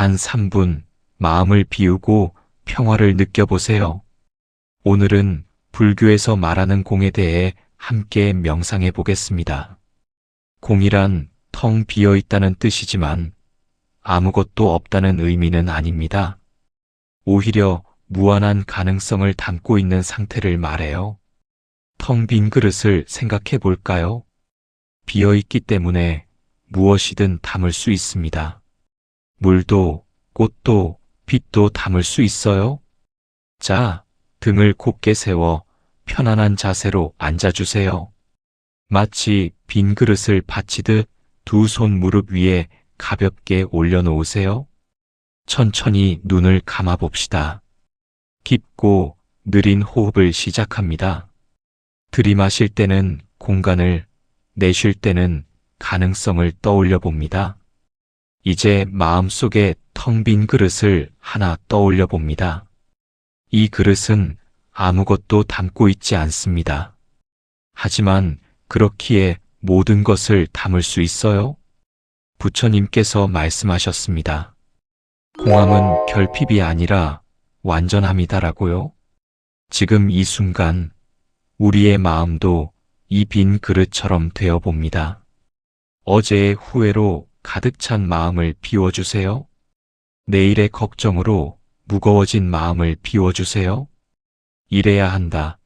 단 3분 마음을 비우고 평화를 느껴보세요. 오늘은 불교에서 말하는 공에 대해 함께 명상해 보겠습니다. 공이란 텅 비어 있다는 뜻이지만 아무것도 없다는 의미는 아닙니다. 오히려 무한한 가능성을 담고 있는 상태를 말해요. 텅 빈 그릇을 생각해 볼까요? 비어 있기 때문에 무엇이든 담을 수 있습니다. 물도, 꽃도, 빛도 담을 수 있어요? 자, 등을 곧게 세워 편안한 자세로 앉아주세요. 마치 빈 그릇을 받치듯 두 손 무릎 위에 가볍게 올려놓으세요. 천천히 눈을 감아 봅시다. 깊고 느린 호흡을 시작합니다. 들이마실 때는 공간을, 내쉴 때는 가능성을 떠올려 봅니다. 이제 마음속에 텅 빈 그릇을 하나 떠올려 봅니다. 이 그릇은 아무것도 담고 있지 않습니다. 하지만 그렇기에 모든 것을 담을 수 있어요? 부처님께서 말씀하셨습니다. 공함은 결핍이 아니라 완전함이다라고요. 지금 이 순간 우리의 마음도 이 빈 그릇처럼 되어 봅니다. 어제의 후회로 가득 찬 마음을 비워주세요. 내일의 걱정으로 무거워진 마음을 비워주세요. 이래야 한다,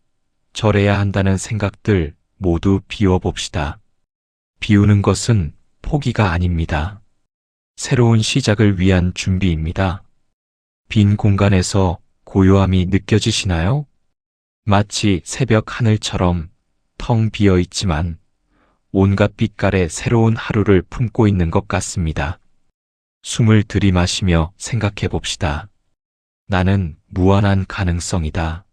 저래야 한다는 생각들 모두 비워봅시다. 비우는 것은 포기가 아닙니다. 새로운 시작을 위한 준비입니다. 빈 공간에서 고요함이 느껴지시나요? 마치 새벽 하늘처럼 텅 비어 있지만 온갖 빛깔의 새로운 하루를 품고 있는 것 같습니다. 숨을 들이마시며 생각해 봅시다. 나는 무한한 가능성이다.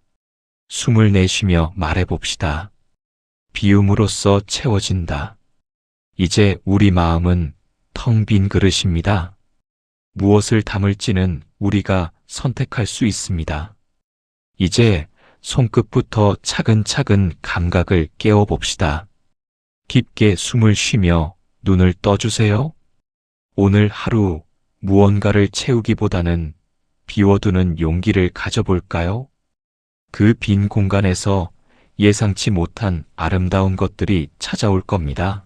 숨을 내쉬며 말해 봅시다. 비움으로써 채워진다. 이제 우리 마음은 텅 빈 그릇입니다. 무엇을 담을지는 우리가 선택할 수 있습니다. 이제 손끝부터 차근차근 감각을 깨워 봅시다. 깊게 숨을 쉬며 눈을 떠주세요. 오늘 하루 무언가를 채우기보다는 비워두는 용기를 가져볼까요? 그 빈 공간에서 예상치 못한 아름다운 것들이 찾아올 겁니다.